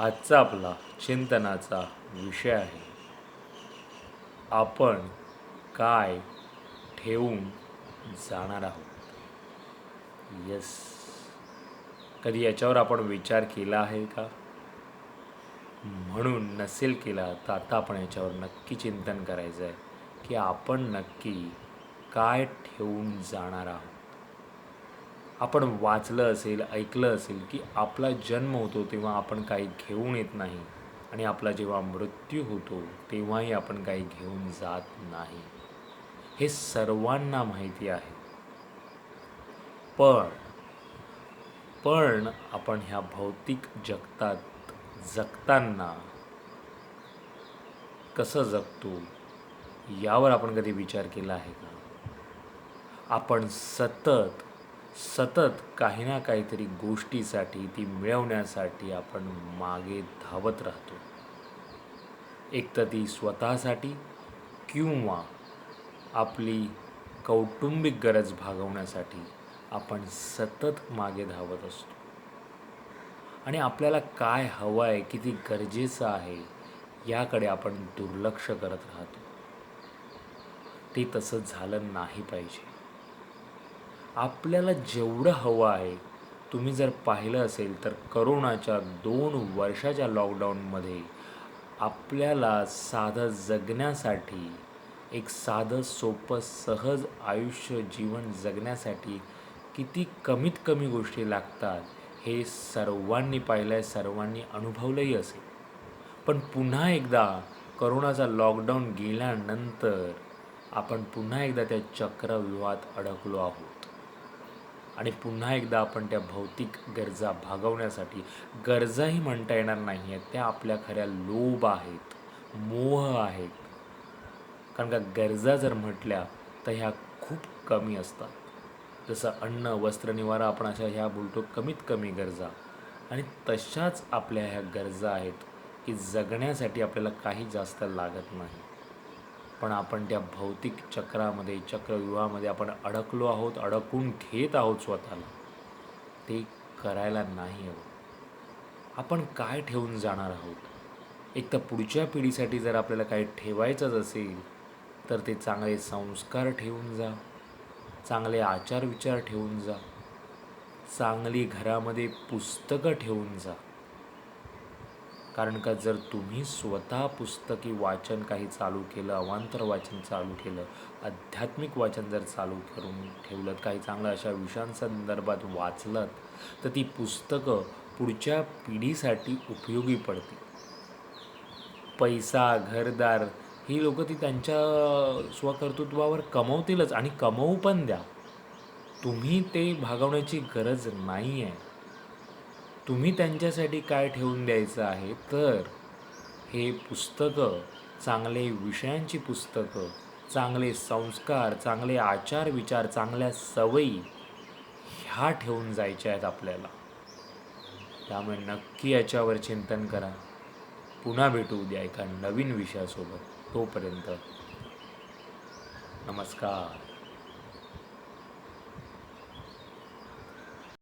आजचा आपला चिंतनाचा विषय आहे. आपण काय ठेवून जाणार आहोत? यस कधी याच्यावर आपण विचार केला आहे का? म्हणून नसेल केला तर आता आपण याच्यावर नक्की चिंतन करायचं आहे की आपण नक्की काय ठेवून जाणार आहोत? आपण वाचलं असेल ऐकलं असेल की आपला जन्म होतो तेव्हा आपण काही घेऊन येत नाही आणि आपला जेव्हा मृत्यू होतो तेव्हाही आपण काही घेऊन जात नाही. हे सर्वांना माहिती आहे. पण पण आपण ह्या भौतिक जगतात जगताना कसं जगतो यावर आपण कधी विचार केला आहे का? आपण सतत सतत काही ना काहीतरी गोष्टीसाठी ती मिळवण्यासाठी आपण मागे धावत राहतो. एक तर ती स्वतःसाठी किंवा आपली कौटुंबिक गरज भागवण्यासाठी आपण सतत मागे धावत असतो. आणि आपल्याला काय हवं आहे किती गरजेचं आहे याकडे आपण दुर्लक्ष करत राहतो. ते तसं झालं नाही पाहिजे. आपल्याला जेवढं हवं आहे तुम्ही जर पाहिलं असेल तर करोनाच्या दोन वर्षाच्या लॉकडाऊनमध्ये आपल्याला साधं जगण्यासाठी एक साधं सोपं सहज आयुष्य जीवन जगण्यासाठी किती कमीत कमी गोष्टी लागतात हे सर्वांनी पाहिलं आहे सर्वांनी अनुभवलंही असेल. पण पुन्हा एकदा करोनाचा लॉकडाऊन गेल्यानंतर आपण पुन्हा एकदा त्या चक्रव्यूहात अडकलो आहोत. आणि पुन्हा एकदा आपण त्या भौतिक गरजा भागवण्यासाठी गरजाही म्हणता येणार नाही आहेत त्या आपल्या खऱ्या लोभ आहेत मोह आहेत. कारण का गरजा जर म्हटल्या तर ह्या खूप कमी असतात. जसं अन्न वस्त्र निवारा आपण अशा ह्या बोलतो कमीत कमी गरजा. आणि तशाच आपल्या ह्या गरजा आहेत की जगण्यासाठी आपल्याला काही जास्त लागत नाही. पण आपण त्या भौतिक चक्रामध्ये चक्रव्यूहामध्ये आपण अडकलो आहोत अडकून घेत आहोत स्वतःला. ते करायला नाही हवं. आपण काय ठेवून जाणार आहोत? एक तर पुढच्या पिढीसाठी जर आपल्याला काही ठेवायचंच असेल तर ते चांगले संस्कार ठेवून जा चांगले आचार विचार ठेवून जा चांगली घरामध्ये पुस्तकं ठेवून जा. कारण का जर तुम्ही स्वतः पुस्तकी वाचन काही चालू केलं अवांतर वाचन चालू केलं आध्यात्मिक वाचन जर चालू करून ठेवलं काही चांगलं अशा विषयांसंदर्भात वाचलं तर ती पुस्तकं पुढच्या पिढीसाठी उपयोगी पडतील. पैसा घरदार ही लोक ती त्यांच्या स्वकर्तृत्वावर कमवतीलच आणि कमवू पण द्या. तुम्ही ते भागवण्याची गरज नाही आहे तुम्ही त्यांच्यासाठी काय ठेवून द्यायचं आहे? तर हे पुस्तकं चांगले विषयांची पुस्तकं चांगले संस्कार चांगले आचार विचार चांगल्या सवयी ह्या ठेवून जायच्या आहेत आपल्याला. त्यामुळे नक्की याच्यावर चिंतन करा. पुन्हा भेटू उद्या एका नवीन विषयासोबत. तोपर्यंत नमस्कार.